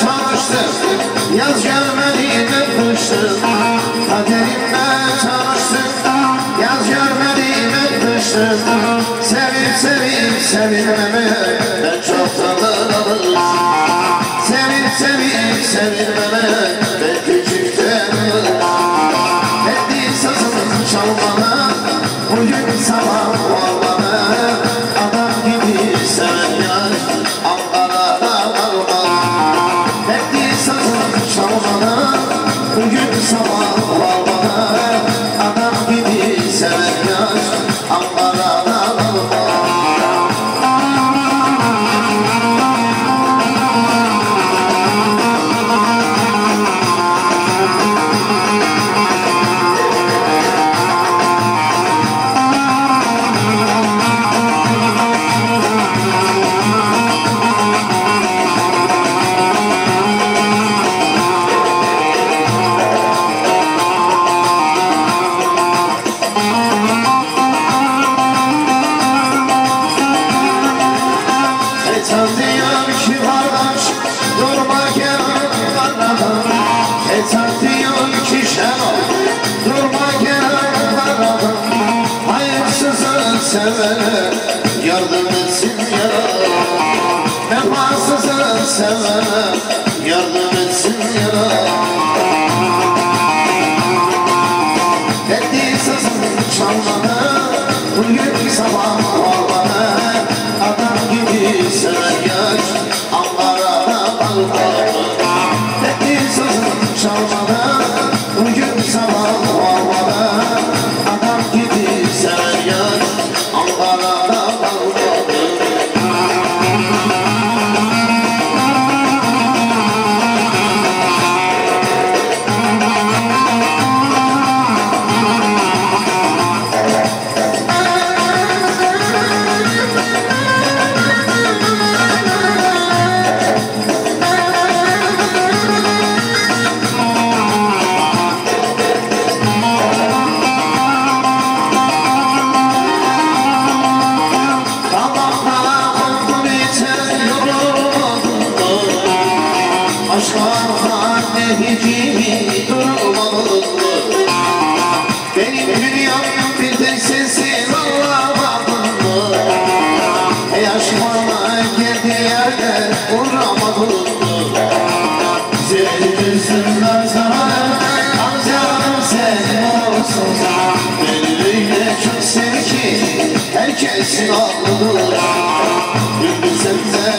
çalıştım Yaz gelmedi de kıştım Kaderimle çalıştım Yaz gelmedi de kıştım Sevip sevip sevilmemeye Rama Rama yardım etsin ya. Vefasızı sevene yardım etsin ya. Teddisiz çalmanı bugün sabah gibi durmamalı Benim dünyam bir tek sensin olamadın mı? Yaşmama geldi yerden uğramadın mı? Güzel yüzünden sana Beni öyle çok sev ki herkesin ağlıdır Gündüzümde